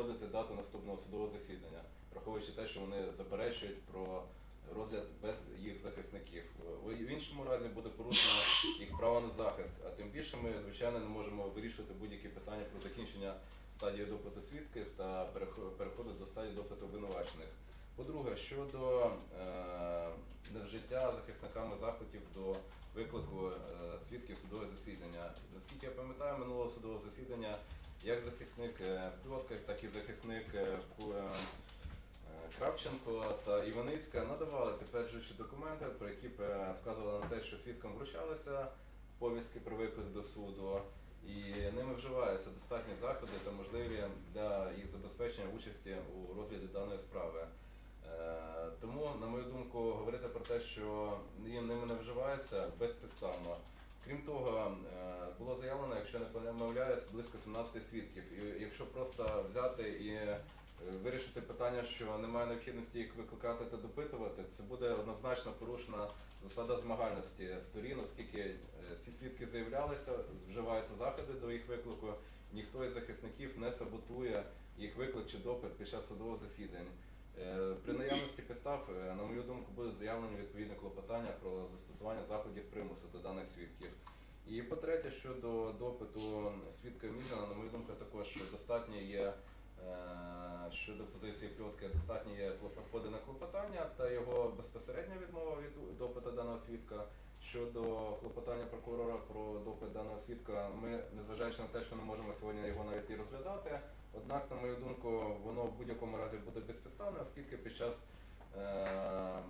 узгодити дату наступного судового засідання, враховуючи те, що вони заперечують про розгляд без їх захисників. В іншому разі буде порушено їх право на захист. А тим більше ми, звичайно, не можемо вирішувати будь-які питання про закінчення стадії допиту свідків та перехо- переходу до стадії допиту обвинувачених. По-друге, щодо е, невжиття захисниками заходів до виклику е, свідків судового засідання. Наскільки я пам'ятаю, минулого судового засідання як захисник е, так і захисник е, е, Кравченко та Іваницька надавали підтверджуючі документи, про які вказували на те, що свідкам вручалися повістки про виклик до суду, і ними вживаються достатні заходи та можливі для їх забезпечення участі у розгляді даної справи. Тому, на мою думку, говорити про те, що їм ними не вживається безпідставно. Крім того, е, було заявлено, якщо не помиляюсь, близько 17 свідків. І якщо просто взяти і е, вирішити питання, що немає необхідності їх викликати та допитувати, це буде однозначно порушена засада змагальності сторін, оскільки е, ці свідки заявлялися, вживаються заходи до їх виклику. Ніхто із захисників не саботує їх виклик чи допит під час судового засідання. Е, При наявності підстав, е, на мою думку, буде заявлено відповідне клопотання про застосування заходів примусу до даних свідків. І по-третє, щодо допиту свідка Мізана, на мою думку, також достатньо є е, щодо позиції пльотки, достатньо є подане клопотання та його безпосередня відмова від допиту даного свідка. Щодо клопотання прокурора про допит даного свідка, ми, незважаючи на те, що не можемо сьогодні його навіть і розглядати, однак, на мою думку, воно в будь-якому разі буде безпідставне, оскільки під час е,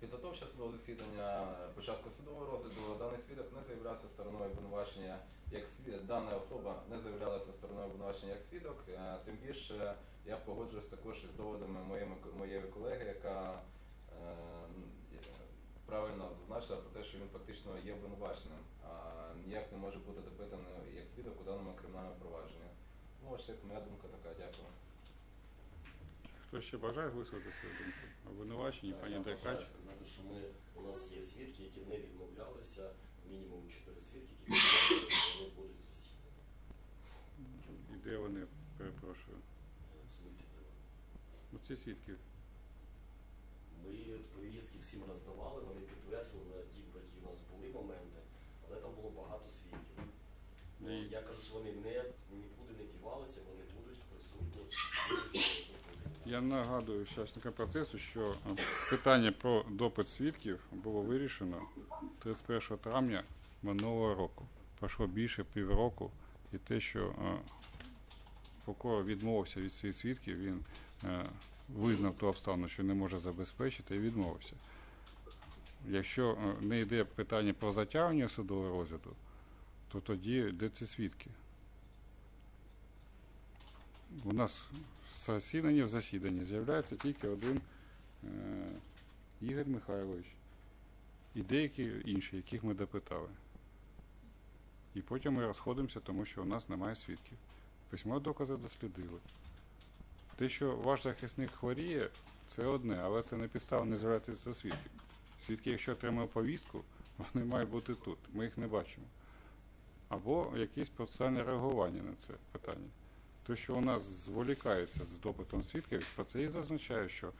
підготовчого судового засідання, початку судового розгляду, даний свідок не заявлявся стороною обвинувачення як свідок, дана особа не заявлялася стороною обвинувачення як свідок. Е, Тим більше я погоджуюсь також із доводами моєї, моєї колеги, яка е, правильно зазначила про те, що він фактично є обвинуваченим, а ніяк не може бути допитаний як свідок у даному кримінальному провадженні. Ну, ось це моя думка така, дякую. Хто ще бажає висловити свою думку? Обвинувачені, пані бажаю сказати, що ми, у нас є свідки, які не відмовлялися, мінімум чотири свідки, які відмовлялися, що вони будуть в засіданні. І де вони, перепрошую? В смислі, де вони? Ну, ці свідки. Ми повістки всім роздавали, вони підтверджували ті, які у нас були моменти, але там було багато свідків. Ну, І- Я кажу, що вони не, нікуди не дівалися, вони будуть присутні. Я нагадую учасникам процесу, що е, питання про допит свідків було вирішено 31 травня минулого року. Пройшло більше півроку, і те, що е, прокурор відмовився від своїх свідків, він е, визнав ту обставину, що не може забезпечити, і відмовився. Якщо е, не йде питання про затягнення судового розгляду, то тоді де ці свідки? У нас засіданні в засіданні з'являється тільки один е, Ігор Михайлович і деякі інші, яких ми допитали. І потім ми розходимося, тому що у нас немає свідків. Письмові докази дослідили. Те, що ваш захисник хворіє, це одне, але це не підстава не звертатися до свідків. Свідки, якщо отримали повістку, вони мають бути тут. Ми їх не бачимо. Або якесь процесуальне реагування на це питання. Те, що у нас зволікається з допитом свідків, про це і зазначаю, що е,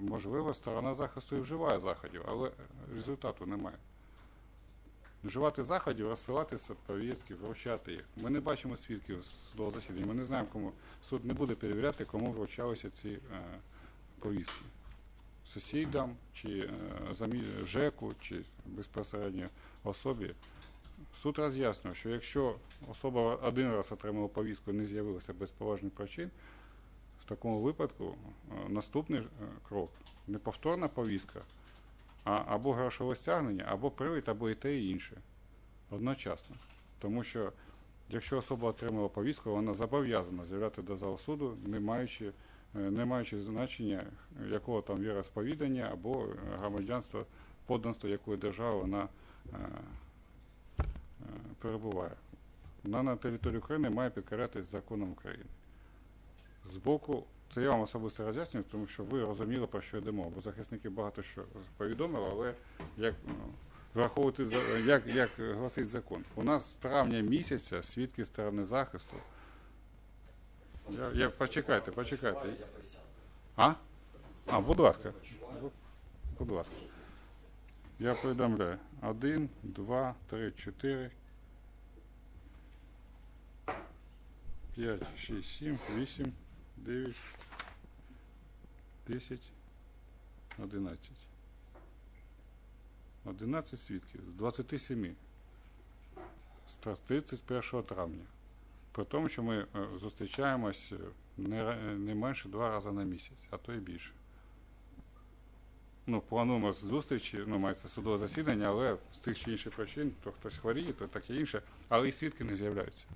можливо сторона захисту і вживає заходів, але результату немає. Вживати заходів, розсилати с- повістки, вручати їх. Ми не бачимо свідків судового засідання. Ми не знаємо, кому суд не буде перевіряти, кому вручалися ці е, повістки. Сусідам, чи е, ЖЕКу, чи безпосередньо особі. Суд роз'яснює, що якщо особа один раз отримала повістку і не з'явилася без поважних причин, в такому випадку е, наступний е, крок не повторна повістка, а або грошове стягнення, або привід, або і те, і інше одночасно. Тому що якщо особа отримала повістку, вона зобов'язана з'являти до залу суду, не маючи, е, не маючи значення, якого там віросповідання або е, громадянства, подданства якої держави вона е, е, перебуває. Вона на території України має підкорятися законом України. З боку, це я вам особисто роз'яснюю, тому що ви розуміли, про що йде мова. Бо захисники багато що повідомили, але як ну, враховувати як, як гласить закон. У нас з травня місяця свідки сторони захисту. Я, я, почекайте, почекайте. А? А, будь ласка. Будь- ласка. Я повідомляю. Один, два, три, чотири. П'ять, шість, сім, вісім, дев'ять, десять, одинадцять. Одинадцять свідків з 27. З 31 травня. При тому, що ми е, зустрічаємось е, не, е, не менше два рази на місяць, а то і більше. Ну, плануємо зустрічі, ну, мається судове засідання, але з тих чи інших причин, то хтось хворіє, то таке інше, але і свідки не з'являються.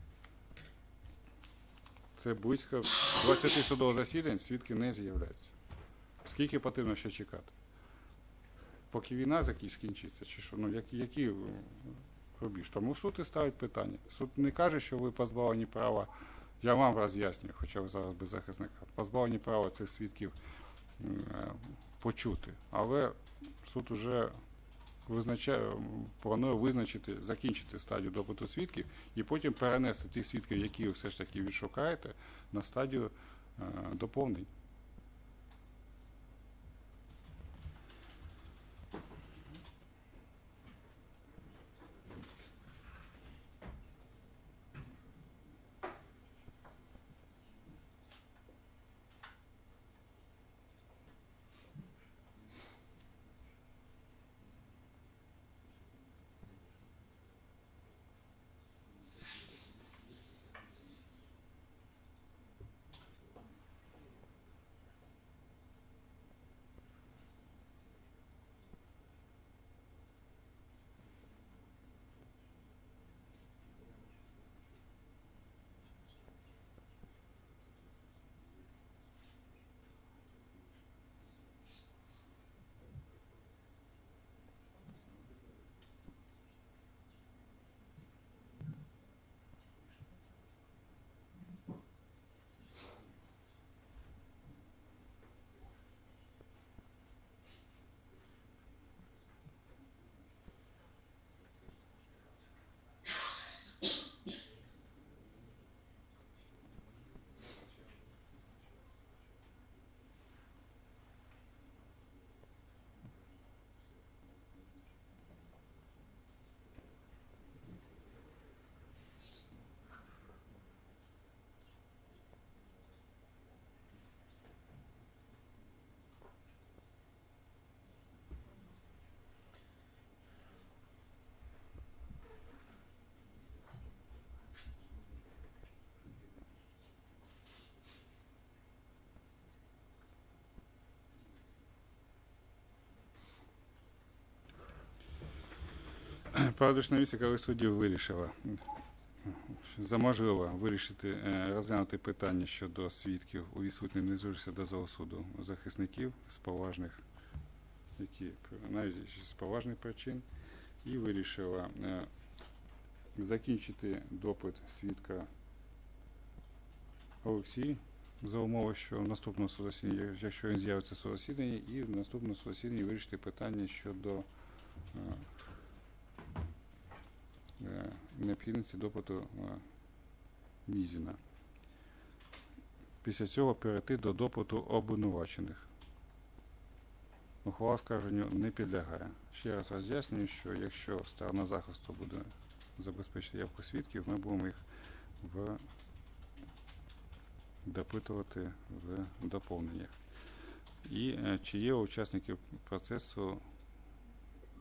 Це близько 20 судових засідань, свідки не з'являються. Скільки потрібно ще чекати? Поки війна закінч- скінчиться, чи що? Ну, які, які рубіж? Тому суд і ставить питання. Суд не каже, що ви позбавлені права. Я вам роз'яснюю, хоча ви зараз без захисника. Позбавлені права цих свідків е, почути. Але суд уже визначає, планує визначити, закінчити стадію допиту свідків і потім перенести тих свідків, які ви все ж таки відшукаєте, на стадію е, доповнень. Парадочна вісі, коли судді вирішила за можливо вирішити, е, розглянути питання щодо свідків у відсутні не до залу суду захисників з поважних, які навіть з поважних причин, і вирішила е, закінчити допит свідка Олексій за умови, що в наступному якщо він з'явиться судосіданні, і в наступному судосіданні вирішити питання щодо е, необхідності допиту е, Мізіна. Після цього перейти до допиту обвинувачених. Ухвала скарженню не підлягає. Ще раз роз'яснюю, що якщо сторона захисту буде забезпечити явку свідків, ми будемо їх в допитувати в доповненнях. І е, чи є у процесу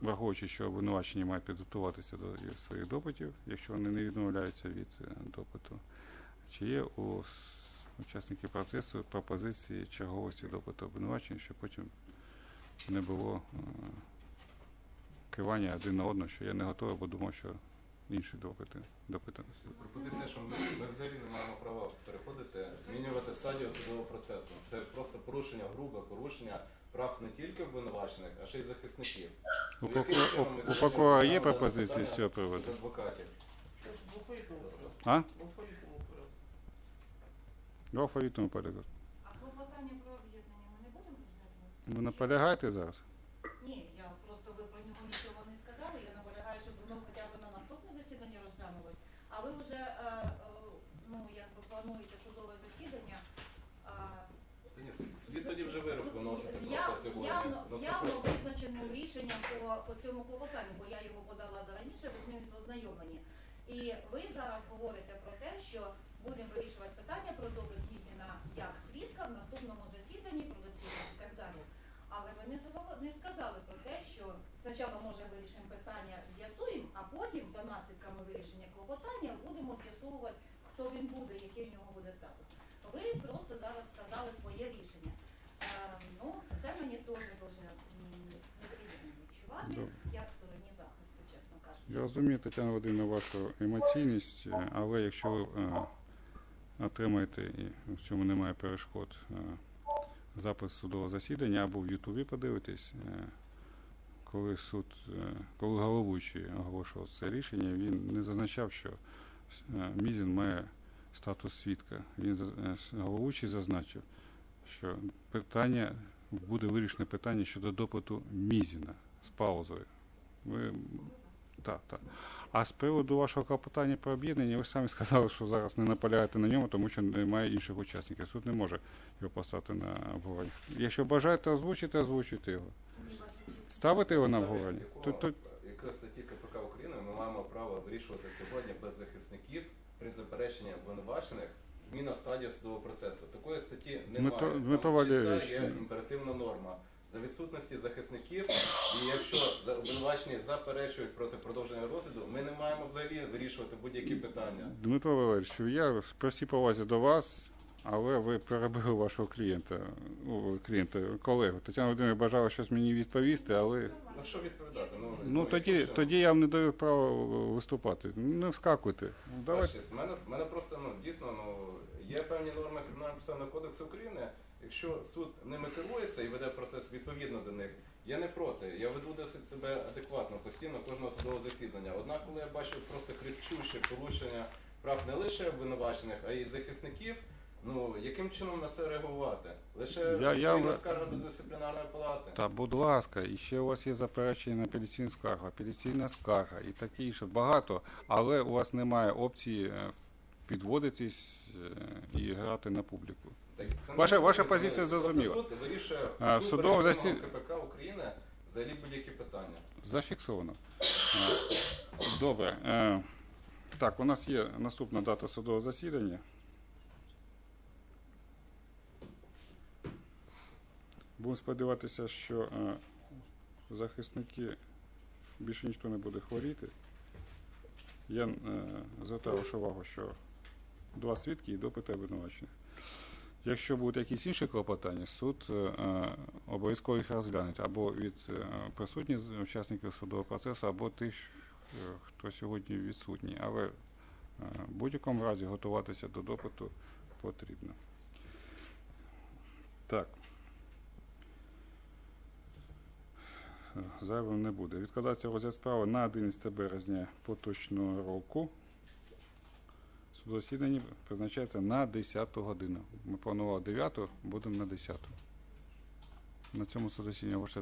враховуючи, що обвинувачення мають підготуватися до своїх допитів, якщо вони не відмовляються від е, допиту, чи є у учасників процесу пропозиції черговості допиту обвинувачення, щоб потім не було е, кивання один на одного, що я не готовий, бо думав, що інші допити допитані. Пропозиція, що ми, ми взагалі не маємо права переходити, змінювати стадію судового процесу. Це просто порушення, грубе порушення прав не тільки обвинувачених, а ще й захисників. У, прокурора- у, у прокурора є пропозиції з цього приводу? адвокатів. А? В алфавітному порядку. В алфавітному порядку. А клопотання про об'єднання ми не будемо розглядати? Ви наполягаєте зараз? Ні, я просто ви про нього нічого не сказали. Я наполягаю, щоб воно хоча б на наступне засідання розглянулось. А ви вже е, е, ну якби плануєте судове засідання сьогодні. явно, це явно просто. визначеним рішенням по, по цьому клопотанню, бо я його подала раніше, ви з ним ознайомлені. І ви зараз говорите про те, що будемо вирішувати питання про допит Мізіна як свідка в наступному засіданні про доцільність і так далі. Але ви не, не сказали про те, що спочатку може вирішимо питання, з'ясуємо, а потім за наслідками вирішення клопотання будемо з'ясовувати, хто він буде, який в нього буде статус. Ви просто зараз сказали своє рішення. Це мені теж дуже неприємно відчувати, як стороні захисту, чесно кажучи. Я розумію, Тетяна Володимирівна, вашу емоційність, е, але якщо ви е, отримаєте, і в цьому немає перешкод, е, запис судового засідання або в Ютубі подивитесь, е, коли суд, коли головуючий оголошував це рішення, він не зазначав, що Мізін має статус свідка. Він головуючий зазначив, що питання буде вирішене питання щодо допиту Мізіна з паузою. Ви так, так. А з приводу вашого клопотання про об'єднання, ви самі сказали, що зараз не наполягаєте на ньому, тому що немає інших учасників. Суд не може його поставити на обговорення. Якщо бажаєте озвучити, озвучуйте його. Ставити його на обговорення. Яка статті КПК України ми маємо право вирішувати сьогодні без захисників при запереченні обвинувачених зміна стадії судового процесу. Такої статті немає. Дмитро- Там Дмитро чітка Валерійович, є ну. імперативна норма. За відсутності захисників, і якщо за- обвинувачені заперечують проти продовження розгляду, ми не маємо взагалі вирішувати будь-які питання. Дмитро Валерійович, я при всій повазі до вас, але ви перебили вашого клієнта, о, клієнта, колегу. Тетяна Володимирівна бажала щось мені відповісти, але Ну що відповідати? Ну, ну тоді, тоді я вам не даю права виступати. Не вскакуйте. Давайте. Бачите, в мене, в мене просто ну дійсно ну є певні норми кримінального процесуального кодексу України. Якщо суд ними керується і веде процес відповідно до них, я не проти. Я веду досить себе адекватно постійно кожного судового засідання. Однак, коли я бачу просто кричуще порушення прав не лише обвинувачених, а й захисників. Ну яким чином на це реагувати? Лише Я- я в- скарга до дисциплінарної палати. Та будь ласка, і ще у вас є заперечення на апеляційну скаргу, апеляційна скарга і таке інше. Багато, але у вас немає опції е, підводитись е, і грати на публіку. Так, це не Ваша- позиція просто зрозуміла. Суд вирішує А, суд засід- КПК України взагалі будь-які питання. Зафіксовано. Е, Добре. Е, Так, у нас є наступна дата судового засідання. Будемо сподіватися, що е, захисники більше ніхто не буде хворіти. Я е, звертаю вашу увагу, що два свідки і допити обвинувачених. Якщо будуть якісь інші клопотання, суд е, обов'язково їх розгляне або від присутніх учасників судового процесу, або тих, хто сьогодні відсутній. Але в будь-якому разі готуватися до допиту потрібно. Так. Зайвим не буде. Відкладається розгляд справи на 11 березня поточного року. Суд засідання призначається на 10 годину. Ми планували 9, будемо на 10. На цьому судосідання ваше